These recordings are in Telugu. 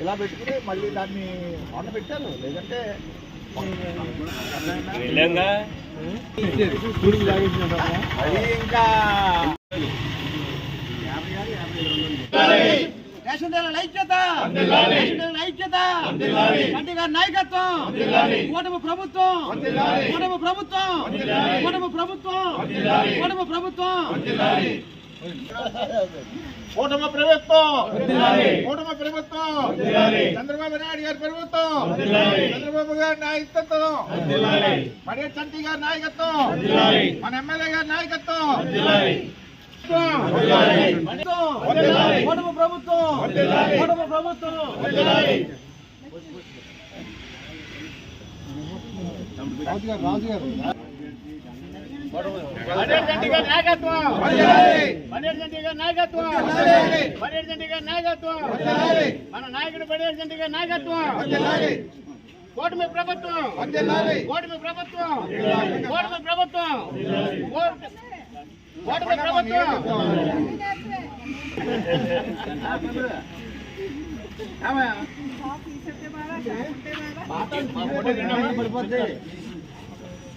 ఇలా పెట్టుకుని మళ్ళీ దాన్ని ఆన్ పెట్టారు. లేదంటే అది ఇంకా రేషన్ డీలర్ల ఐక్యత! రేషన్ డీలర్ల ఐక్యత! గంటి గారి నాయకత్వం! కూటమి ప్రభుత్వం! కూటమి ప్రభుత్వం! కూటమి ప్రభుత్వం! కూటమి ప్రభుత్వం! కూటమి ప్రభుత్వం! కూటమి ప్రభుత్వం! చంద్రబాబు నాయుడు గారి ప్రభుత్వం! చంద్రబాబు గారి నాయకత్వం! మరే చంటి గారి నాయకత్వం! మన ఎమ్మెల్యే గారి నాయకత్వం! కూటమి ప్రభుత్వం! కూటమి ప్రభుత్వం! గారి నాయకత్వం బడేరు జంటి గారి నాయకత్వం బడేరు జంటి గారి నాయకత్వం మన నాయకుడు బడేరు జంటి గారి నాయకత్వం। కూటమి ప్రభుత్వం। కూటమి ప్రభుత్వం। కూటమి ప్రభుత్వం। కూట- కూటమి ప్రభుత్వం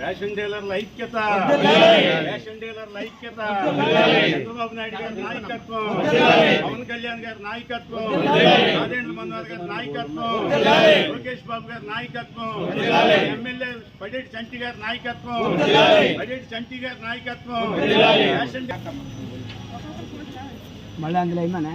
రేషన్ డీలర్ల ఐక్యత. రేషన్ డీలర్ల ఐక్యత. చంద్రబాబు నాయుడు గారి నాయకత్వం. పవన్ కళ్యాణ్ గారి నాయకత్వం. రాజేంద్ర మనోహర్ గారి నాయకత్వం. లోకేష్ బాబు గారి నాయకత్వం. ఎమ్మెల్యే పడేటి చంటి గారి నాయకత్వం. పడేటి చంటి గారి నాయకత్వం. రేషన్ మళ్ళీ అందులో ఏమన్నా?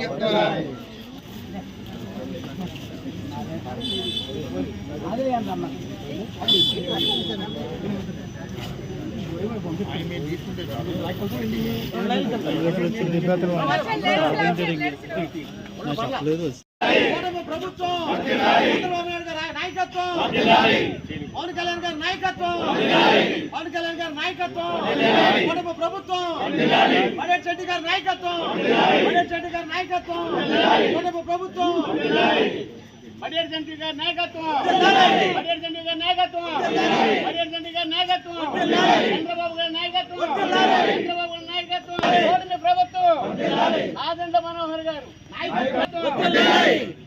చెప్తారా కూటమి ప్రభుత్వం నాయకత్వం పవన్ కళ్యాణ్ గారి నాయకత్వం పవన్ కళ్యాణ్ గారి నాయకత్వం కూటమి ప్రభుత్వం బడేట్ చెడ్డి గారి నాయకత్వం బడేట్ చెడ్డి గారి నాయకత్వం కూటమి ప్రభుత్వం బడేట్ జంటి గారి నాయకత్వం బడేట్ జంటి గారి నాయకత్వం బడేట్ జంటి గారి నాయకత్వం చంద్రబాబు గారి నాయకత్వం చంద్రబాబు గారి నాయకత్వం కూటమి ప్రభుత్వం ఆదండ మనోహర్ గారు నాయకత్వం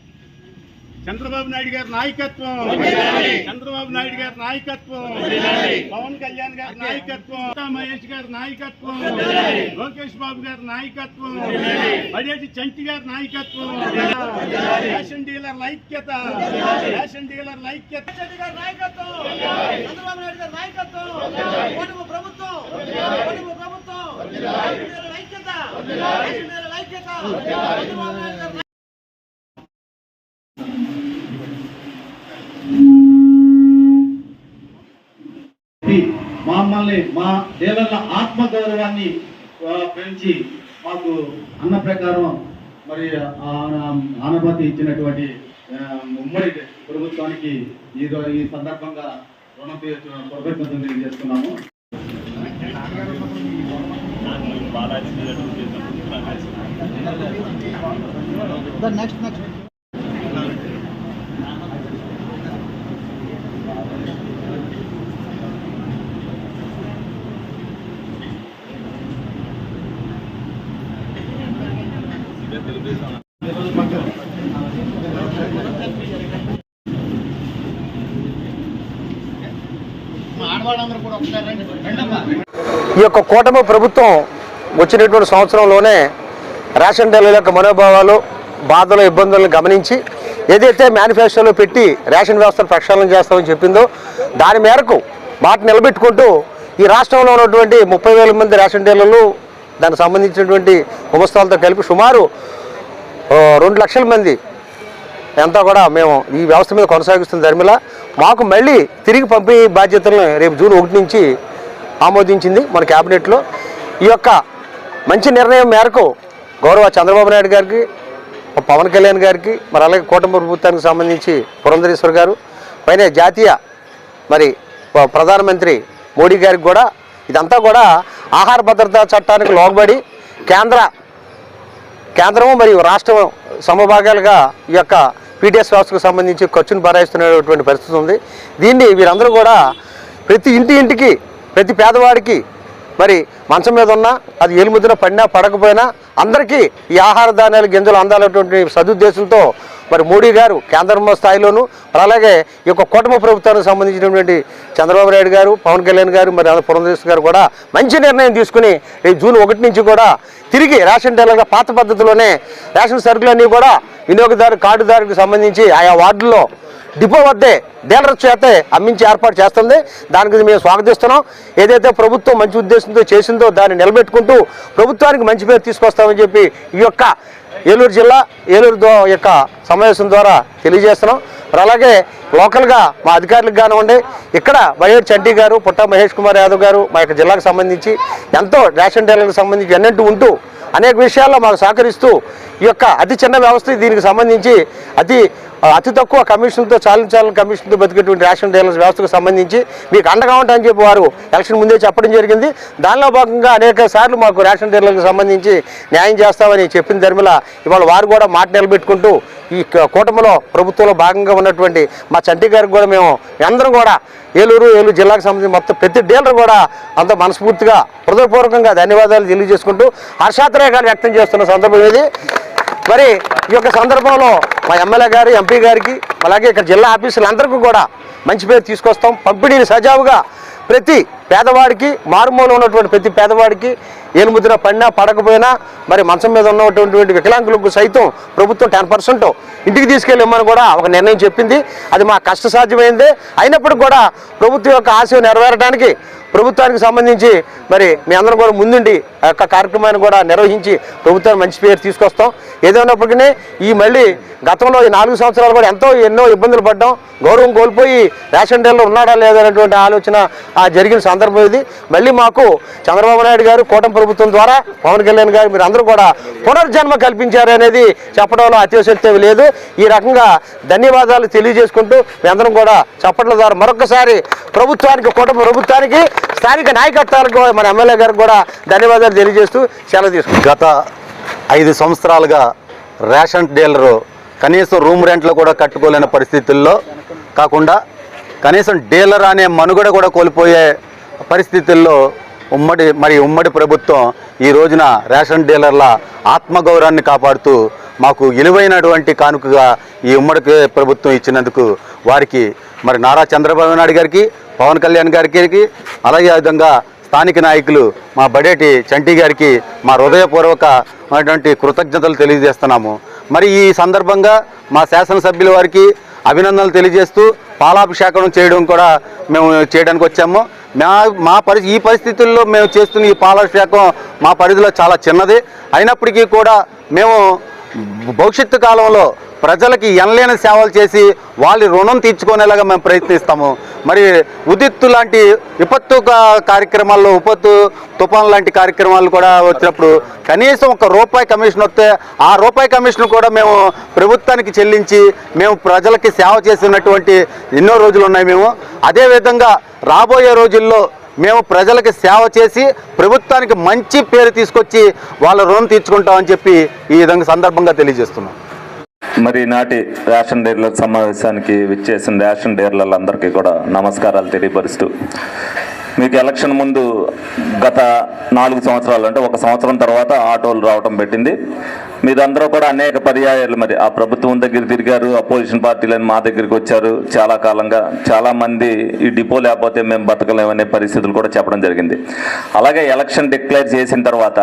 చంద్రబాబు నాయుడు గారి నాయకత్వం. చంద్రబాబు నాయుడు గారి నాయకత్వం. పవన్ కళ్యాణ్ గారి నాయకత్వం. మహేష్ గారి నాయకత్వం. లోకేష్ బాబు గారి నాయకత్వం. బడేటి చంటి గారి నాయకత్వం. రేషన్ డీలర్ల ఐక్యత. రేషన్ డీలర్ల ఐక్యత. నాయకత్వం. చంద్రబాబు నాయుడు గారి నాయకత్వం. ప్రభుత్వం. ప్రభుత్వం. ఐక్యత. ఐక్యత. చంద్రబాబు నాయుడు గారి మమ్మల్ని మా డీలర్ల ఆత్మగౌరవాన్ని పెంచి మాకు అన్న ప్రకారం మరి ఆ- ఆనపతి ఇచ్చినటువంటి ఉమ్మడి ప్రభుత్వానికి ఈ ఈ సందర్భంగా రుణ కృతజ్ఞతలు తెలియజేస్తున్నాము. నెక్స్ట్ నెక్స్ట్ ఆడవాళ్ళందరూ కూడా ఒకసారి రండి రండమ్మా ఈ యొక్క కూటమి ప్రభుత్వం వచ్చినటువంటి సంవత్సరంలోనే రేషన్ డీలర్ల యొక్క మనోభావాలు బాధలు ఇబ్బందులను గమనించి ఏదైతే మేనిఫెస్టోలో పెట్టి రేషన్ వ్యవస్థను ప్రక్షాళన చేస్తామని చెప్పిందో దాని మేరకు మాట నిలబెట్టుకుంటూ ఈ రాష్ట్రంలో ఉన్నటువంటి ముప్పై వేల మంది రేషన్ డీలర్లు దానికి సంబంధించినటువంటి ఉపస్థాలతో కలిపి సుమారు రెండు లక్షల మంది అంతా కూడా మేము ఈ వ్యవస్థ మీద కొనసాగిస్తున్న ధర్మిల మాకు మళ్ళీ తిరిగి పంపిణీ బాధ్యతలను రేపు జూన్ ఒకటి నుంచి ఆమోదించింది మన క్యాబినెట్లో. ఈ యొక్క మంచి నిర్ణయం మేరకు గౌరవ చంద్రబాబు నాయుడు గారికి పవన్ కళ్యాణ్ గారికి మరి అలాగే కూటమి ప్రభుత్వానికి సంబంధించి పురంధరేశ్వర్ గారు పైన జాతీయ మరి ప్రధానమంత్రి మోడీ గారికి కూడా ఇదంతా కూడా ఆహార భద్రతా చట్టానికి లోబడి కేంద్ర కేంద్రము మరియు రాష్ట్రం సమభాగాలుగా ఈ యొక్క పీటీఎస్ వ్యవస్థకు సంబంధించి ఖర్చును భరాయిస్తున్నటువంటి పరిస్థితి ఉంది. దీన్ని వీరందరూ కూడా ప్రతి ఇంటి ఇంటికి ప్రతి పేదవాడికి మరి మంచం మీద ఉన్నా అది ఎలుముద్ర పడినా పడకపోయినా అందరికీ ఈ ఆహార ధాన్యాలు గింజలు అందాలటువంటి సదుద్దేశంతో మరి మోడీ గారు కేంద్ర స్థాయిలోనూ అలాగే ఈ యొక్క కూటమి ప్రభుత్వానికి సంబంధించినటువంటి చంద్రబాబు నాయుడు గారు పవన్ కళ్యాణ్ గారు మరి అలా పురంధేశ్వర్ గారు కూడా మంచి నిర్ణయం తీసుకుని రేపు జూన్ ఒకటి నుంచి కూడా తిరిగి రేషన్ డీలర్గా పాత పద్ధతిలోనే రేషన్ సరుకులన్నీ కూడా వినియోగదారు కార్డుదారుకి సంబంధించి ఆయా వార్డుల్లో డిపో వద్దే డీలర్ చేతే అమ్మించి ఏర్పాటు చేస్తుంది. దానికి మేము స్వాగతిస్తున్నాం. ఏదైతే ప్రభుత్వం మంచి ఉద్దేశంతో చేసిందో దాన్ని నిలబెట్టుకుంటూ ప్రభుత్వానికి మంచి పేరు తీసుకొస్తామని చెప్పి ఈ యొక్క ఏలూరు జిల్లా ఏలూరు యొక్క సమావేశం ద్వారా తెలియజేస్తున్నాం. మరి అలాగే లోకల్గా మా అధికారులకు కానివ్వండి ఇక్కడ వైఎస్ చంటి గారు పుట్ట మహేష్ కుమార్ యాదవ్ గారు మా యొక్క జిల్లాకు సంబంధించి ఎంతో రేషన్ డీలర్లకు సంబంధించి ఎన్నంటూ ఉంటూ అనేక విషయాల్లో మాకు సహకరిస్తూ ఈ యొక్క అతి చిన్న వ్యవస్థ దీనికి సంబంధించి అతి అతి తక్కువ కమిషన్తో చాలించాలని కమిషన్తో బతికేటువంటి రేషన్ డీలర్స్ వ్యవస్థకు సంబంధించి మీకు అండగా ఉంటాయని చెప్పి వారు ఎలక్షన్ ముందే చెప్పడం జరిగింది. దానిలో భాగంగా అనేక సార్లు మాకు రేషన్ డీలర్లకు సంబంధించి న్యాయం చేస్తామని చెప్పిన ధర్మిల ఇవాళ వారు కూడా మాట నిలబెట్టుకుంటూ ఈ కూటమిలో ప్రభుత్వంలో భాగంగా ఉన్నటువంటి మా చంటి గారికి కూడా మేము అందరం కూడా ఏలూరు ఏలూరు జిల్లాకు సంబంధించి మొత్తం ప్రతి డీలర్ కూడా అంత మనస్ఫూర్తిగా హృదయపూర్వకంగా ధన్యవాదాలు తెలియజేసుకుంటూ హర్షాతిరేకాలు వ్యక్తం చేస్తున్న సందర్భం ఇది. మరి ఈ యొక్క సందర్భంలో మా ఎమ్మెల్యే గారు ఎంపీ గారికి అలాగే ఇక్కడ జిల్లా ఆఫీసులందరికీ కూడా మంచి పేరు తీసుకొస్తాం. పంపిణీని సజావుగా ప్రతి పేదవాడికి మారుమూల ఉన్నటువంటి ప్రతి పేదవాడికి ఏనుముద్ర పడినా పడకపోయినా మరి మంచం మీద ఉన్నటువంటి వికలాంగులకు సైతం ప్రభుత్వం టెన్ పర్సెంట్ ఇంటికి తీసుకెళ్ళమని కూడా ఒక నిర్ణయం చెప్పింది. అది మా కష్టసాధ్యమైంది. అయినప్పటికి కూడా ప్రభుత్వం యొక్క ఆశయం నెరవేరడానికి ప్రభుత్వానికి సంబంధించి మరి మీ అందరం కూడా ముందుండి ఆ యొక్క కార్యక్రమాన్ని కూడా నిర్వహించి ప్రభుత్వానికి మంచి పేరు తీసుకొస్తాం. ఏదైనప్పటికీ ఈ మళ్ళీ గతంలో ఈ నాలుగు సంవత్సరాలు కూడా ఎంతో ఎన్నో ఇబ్బందులు పడ్డాం. గౌరవం కోల్పోయి రేషన్ డీలర్ ఉన్నాడా లేదా అనేటువంటి ఆలోచన ఆ జరిగిన సందర్భం ఇది. మళ్ళీ మాకు చంద్రబాబు నాయుడు గారు కూటమి ప్రభుత్వం ద్వారా పవన్ కళ్యాణ్ గారు మీరు అందరూ కూడా పునర్జన్మ కల్పించారు అనేది చెప్పడంలో అత్యవసరత లేదు. ఈ రకంగా ధన్యవాదాలు తెలియజేసుకుంటూ మీ అందరం కూడా చప్పట్ల ద్వారా మరొకసారి ప్రభుత్వానికి కూటమి ప్రభుత్వానికి స్థానిక నాయకత్వాలకు మన ఎమ్మెల్యే గారికి కూడా ధన్యవాదాలు తెలియజేస్తూ సెలవు తీసుకుంటాం గత ఐదు సంవత్సరాలుగా రేషన్ డీలరు కనీసం రూమ్ రెంట్లు కూడా కట్టుకోలేని పరిస్థితుల్లో కాకుండా కనీసం డీలర్ అనే మనుగడ కూడా కోల్పోయే పరిస్థితుల్లో ఉమ్మడి మరి ఉమ్మడి ప్రభుత్వం ఈ రోజున రేషన్ డీలర్ల ఆత్మగౌరవాన్ని కాపాడుతూ మాకు విలువైనటువంటి కానుకగా ఈ ఉమ్మడి ప్రభుత్వం ఇచ్చినందుకు వారికి మరి నారా చంద్రబాబు నాయుడు గారికి పవన్ కళ్యాణ్ గారికి అలాగే విధంగా స్థానిక నాయకులు మా బడేటి చంటి గారికి మా హృదయపూర్వకమైనటువంటి కృతజ్ఞతలు తెలియజేస్తున్నాము. మరి ఈ సందర్భంగా మా శాసనసభ్యుల వారికి అభినందనలు తెలియజేస్తూ పాలాభిషేకం చేయడం కూడా మేము చేయడానికి వచ్చాము. మా మా పరి ఈ పరిస్థితుల్లో మేము చేస్తున్న ఈ పాలాభిషేకం మా పరిధిలో చాలా చిన్నది. అయినప్పటికీ కూడా మేము భవిష్యత్తు కాలంలో ప్రజలకి ఎనలేని సేవలు చేసి వాళ్ళ రుణం తీర్చుకునేలాగా మేము ప్రయత్నిస్తాము. మరి ఉదిత్తు లాంటి విపత్తు కార్యక్రమాల్లో ఉపత్తు తుఫాన్ లాంటి కార్యక్రమాలు కూడా వచ్చినప్పుడు కనీసం ఒక రూపాయి కమిషన్ వస్తే ఆ రూపాయి కమిషన్ కూడా మేము ప్రభుత్వానికి చెల్లించి మేము ప్రజలకి సేవ చేసినటువంటి ఎన్నో రోజులు ఉన్నాయి మేము. అదేవిధంగా రాబోయే రోజుల్లో మేము ప్రజలకి సేవ చేసి ప్రభుత్వానికి మంచి పేరు తీసుకొచ్చి వాళ్ళ రుణం తీర్చుకుంటామని చెప్పి ఈ విధంగా సందర్భంగా తెలియజేస్తున్నాం. మరి నాటి రేషన్ డీలర్ల సమావేశానికి విచ్చేసిన రేషన్ డీలర్లందరికీ కూడా నమస్కారాలు తెలియపరుస్తూ మీకు ఎలక్షన్ ముందు గత నాలుగు సంవత్సరాలు అంటే ఒక సంవత్సరం తర్వాత ఆటోలు రావటం పెట్టింది. మీరందరూ కూడా అనేక పర్యాయాలు మరి ఆ ప్రభుత్వం దగ్గర తిరిగారు అపోజిషన్ పార్టీలని మా దగ్గరికి వచ్చారు. చాలా కాలంగా చాలా మంది ఈ డిపో లేకపోతే మేము బతకలేమనే పరిస్థితులు కూడా చెప్పడం జరిగింది. అలాగే ఎలక్షన్ డిక్లేర్ చేసిన తర్వాత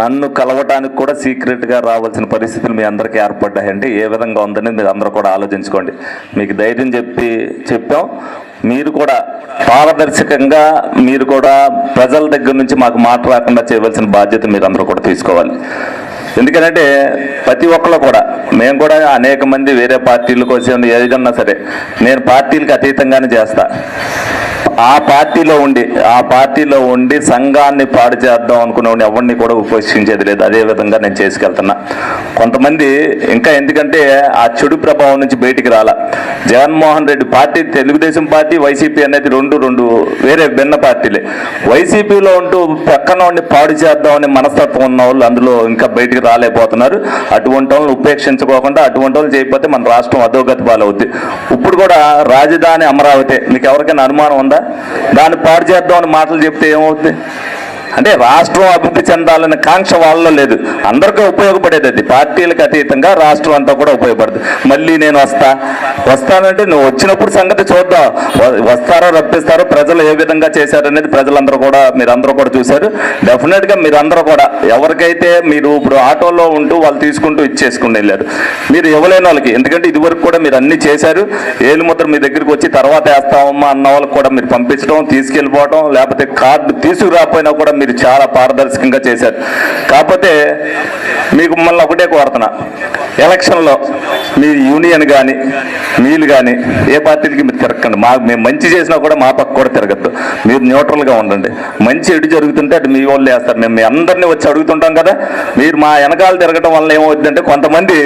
నన్ను కలవటానికి కూడా సీక్రెట్గా రావాల్సిన పరిస్థితులు మీ అందరికీ ఏర్పడ్డాయంటే ఏ విధంగా ఉందని మీరు అందరూ కూడా ఆలోచించుకోండి. మీకు ధైర్యం చెప్పి చెప్పాం. మీరు కూడా పారదర్శకంగా మీరు కూడా ప్రజల దగ్గర నుంచి మాకు మాట రాకుండా చేయవలసిన బాధ్యత మీరు అందరూ కూడా తీసుకోవాలి. ఎందుకంటే ప్రతి ఒక్కరు కూడా మేము కూడా అనేక మంది వేరే పార్టీలకు కోసం ఏదన్నా సరే నేను పార్టీలకు అతీతంగానే చేస్తా. ఆ పార్టీలో ఉండి ఆ పార్టీలో ఉండి సంఘాన్ని పాడు చేద్దాం అనుకునే ఎవరిని కూడా ఉపేక్షించేది లేదు. అదే విధంగా నేను చేసుకెళ్తున్నా. కొంతమంది ఇంకా ఎందుకంటే ఆ చెడు ప్రభావం నుంచి బయటికి రాలా. Jaganmohan Reddy party Telugu Desam party YCP అనేది రెండు రెండు వేరే భిన్న పార్టీలే. వైసీపీలో ఉంటూ పక్కన ఉండి పాడు చేద్దామని మనస్తత్వం ఉన్న వాళ్ళు అందులో ఇంకా బయటికి రాలేకపోతున్నారు. అటువంటి వాళ్ళని ఉపేక్షించుకోకుండా అటువంటి వాళ్ళు చేయకపోతే మన రాష్ట్రం అధోగతి పాలవుద్ది. ఇప్పుడు కూడా రాజధాని అమరావతి మీకు ఎవరికైనా అనుమానం ఉందా? దాన్ని పాడు చేద్దామని మాటలు చెప్తే ఏమవుద్ది? అంటే రాష్ట్రం అభివృద్ధి చెందాలనే కాంక్ష వాళ్ళలో లేదు. అందరికీ ఉపయోగపడేది అది. పార్టీలకు అతీతంగా రాష్ట్రం అంతా కూడా ఉపయోగపడుతుంది మళ్ళీ నేను వస్తా. వస్తానంటే నువ్వు వచ్చినప్పుడు సంగతి చూద్దాం. వస్తారో రప్పిస్తారో ప్రజలు ఏ విధంగా చేశారనేది ప్రజలందరూ కూడా మీరందరూ కూడా చూశారు. డెఫినెట్గా మీరందరూ కూడా ఎవరికైతే మీరు ఇప్పుడు ఆటోలో ఉంటూ వాళ్ళు తీసుకుంటూ ఇచ్చేసుకుని వెళ్ళారు. మీరు ఇవ్వలేని వాళ్ళకి ఎందుకంటే ఇదివరకు కూడా మీరు అన్ని చేశారు. ఏలుముద్ర మీ దగ్గరికి వచ్చి తర్వాత వేస్తామమ్మా అన్న వాళ్ళకి కూడా మీరు పంపించడం తీసుకెళ్ళిపోవడం లేకపోతే కార్డు తీసుకురాకపోయినా కూడా మీరు చాలా పారదర్శకంగా చేశారు. కాకపోతే మీకు మళ్ళీ ఒకటే కోరుతున్నా. ఎలక్షన్లో మీ యూనియన్ కానీ మీలు కానీ ఏ పార్టీలకి మీరు తిరగకండి. మా మేము మంచి చేసినా కూడా మా పక్క కూడా తిరగద్దు. మీరు న్యూట్రల్గా ఉండండి. మంచి ఎటు జరుగుతుంటే అటు మీ వాళ్ళు వేస్తారు. మేము మీ అందరినీ వచ్చి అడుగుతుంటాం కదా. మీరు మా వెనకాల తిరగడం వల్ల ఏమవుతుందంటే కొంతమంది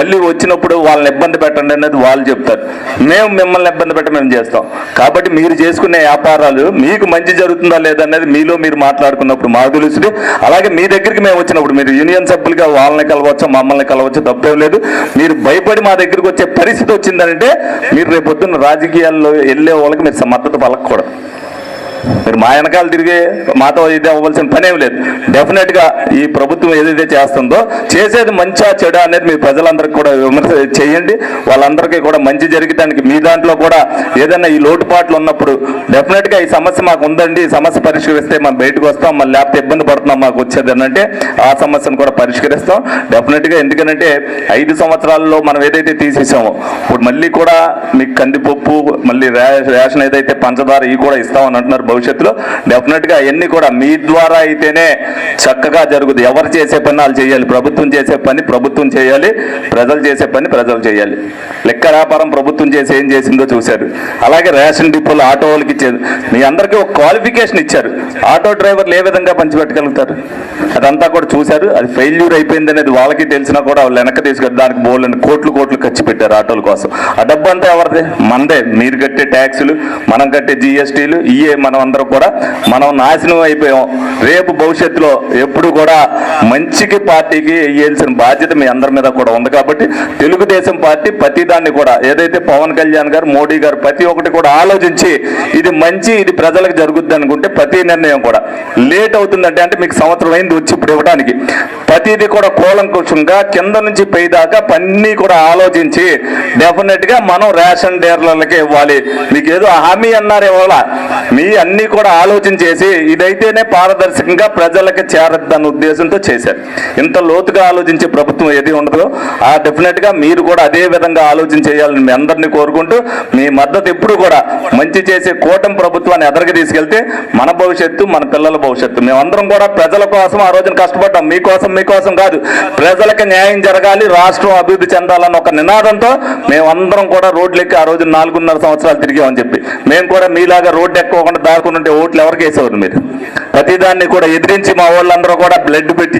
మళ్ళీ వచ్చినప్పుడు వాళ్ళని ఇబ్బంది పెట్టండి అనేది వాళ్ళు చెప్తారు. మేము మిమ్మల్ని ఇబ్బంది పెట్ట మేము చేస్తాం. కాబట్టి మీరు చేసుకునే వ్యాపారాలు మీకు మంచి జరుగుతుందా లేదా అనేది మీలో మీరు మాట్లాడుకున్నప్పుడు మాకు తెలుస్తుంది. అలాగే మీ దగ్గరికి మేము వచ్చినప్పుడు మీరు యూనియన్ సభ్యులుగా వాళ్ళని కలవచ్చు మమ్మల్ని కలవచ్చు తప్పేం లేదు. మీరు భయపడి మా దగ్గరికి వచ్చే పరిస్థితి వచ్చిందంటే మీరు రేపు పొద్దున్న రాజకీయాల్లో వెళ్ళే వాళ్ళకి మీరు మద్దతు పలకూడదు మీరు మా వెనకాల తిరిగి మాతో ఇది అవ్వాల్సిన పనేం లేదు. డెఫినెట్గా ఈ ప్రభుత్వం ఏదైతే చేస్తుందో చేసేది మంచా చెడా అనేది మీ ప్రజలందరికీ కూడా విమర్శ చేయండి. వాళ్ళందరికీ కూడా మంచి జరిగడానికి మీ దాంట్లో కూడా ఏదైనా ఈ లోటుపాట్లు ఉన్నప్పుడు డెఫినెట్గా ఈ సమస్య మాకు ఉందండి. ఈ సమస్య పరిష్కరిస్తే మనం బయటకు వస్తాం. మళ్ళీ లేకపోతే ఇబ్బంది పడుతున్నాం మాకు వచ్చేది అంటే ఆ సమస్యను కూడా పరిష్కరిస్తాం. డెఫినెట్గా ఎందుకంటే ఐదు సంవత్సరాల్లో మనం ఏదైతే తీసేసామో ఇప్పుడు మళ్ళీ కూడా మీకు కందిపప్పు మళ్ళీ రేషన్ ఏదైతే పంచదార ఇవి కూడా ఇస్తామని అంటున్నారు భవిష్యత్తులో డెఫినెట్గా కూడా మీ ద్వారా అయితేనే చక్కగా జరుగుతుంది ఎవరు చేసే పని వాళ్ళు చేయాలి. ప్రభుత్వం చేసే పని ప్రభుత్వం చేయాలి. ప్రజలు చేసే పని ప్రజలు చేయాలి. లెక్క వ్యాపారం ప్రభుత్వం చేసి ఏం చేసిందో చూశారు. అలాగే రేషన్ డిపోలు ఆటో వాళ్ళకి ఇచ్చేది. మీ అందరికీ ఒక క్వాలిఫికేషన్ ఇచ్చారు. ఆటో డ్రైవర్లు ఏ విధంగా పంచిపెట్టగలుగుతారు? అదంతా కూడా చూశారు. అది ఫెయిల్యూర్ అయిపోయింది అనేది వాళ్ళకి తెలిసినా కూడా వాళ్ళు వెనక్కి తీసుకెళ్ళి దానికి బోళ్ళని కోట్లు కోట్లు ఖర్చు పెట్టారు ఆటోల కోసం. ఆ డబ్బు అంతా ఎవరిది? మనదే. మీరు కట్టే ట్యాక్సులు మనం కట్టే జిఎస్టీలు ఇయే మనం అందరం కూడా మనం నాశనం అయిపోయాం. రేపు భవిష్యత్తులో ఎప్పుడు కూడా మంచికి పార్టీకి వేయాల్సిన బాధ్యత మీ అందరి మీద కూడా ఉంది కాబట్టి తెలుగుదేశం పార్టీ ప్రతిదాన్ని కూడా ఏదైతే పవన్ కళ్యాణ్ గారు మోడీ గారు ప్రతి ఒక్కటి కూడా ఆలోచించి ఇది మంచి ఇది ప్రజలకు జరుగుద్ది అనుకుంటే ప్రతి నిర్ణయం కూడా. లేట్ అవుతుందంటే అంటే మీకు సంవత్సరం అయింది వచ్చి ఇప్పుడు ఇవ్వడానికి ప్రతిదీ కూడా కూలంకుషంగా కింద నుంచి పై దాకా అన్నీ కూడా ఆలోచించి డెఫినెట్గా మనం రేషన్ డీలర్లకే ఇవ్వాలి. మీకు ఏదో హామీ అన్నారు ఇవాళ. మీ అన్ని కూడా ఆలోచించేసి ఇదైతేనే పారదర్శకంగా ప్రజలకు చేరద్దన్న ఉద్దేశంతో చేశారు. ఇంత లోతుగా ఆలోచించే ప్రభుత్వం ఏది ఉండదో. ఆ మీరు కూడా అదే విధంగా ఆలోచన చేయాలని మీ అందరినీ కోరుకుంటూ మీ మద్దతు ఎప్పుడు కూడా మంచి చేసే కూటమి ప్రభుత్వాన్ని ఎదరికి తీసుకెళ్తే మన భవిష్యత్తు మన పిల్లల భవిష్యత్తు. మేమందరం కూడా ప్రజల కోసం ఆ రోజున కష్టపడ్డాం. మీకోసం మీకోసం కాదు. ప్రజలకు న్యాయం జరగాలి రాష్ట్రం అభివృద్ధి చెందాలన్న ఒక నినాదంతో మేమందరం కూడా రోడ్లెక్కి ఆ రోజు నాలుగున్నర సంవత్సరాలు తిరిగామని చెప్పి. మేము కూడా మీలాగా రోడ్డు ఎక్కకుండా దాక్కుని ఓట్లు ఎవరికి వేసేవారు మీరు? ప్రతిదాన్ని కూడా ఎదిరించి మా వాళ్ళందరూ కూడా బ్లడ్ పెట్టి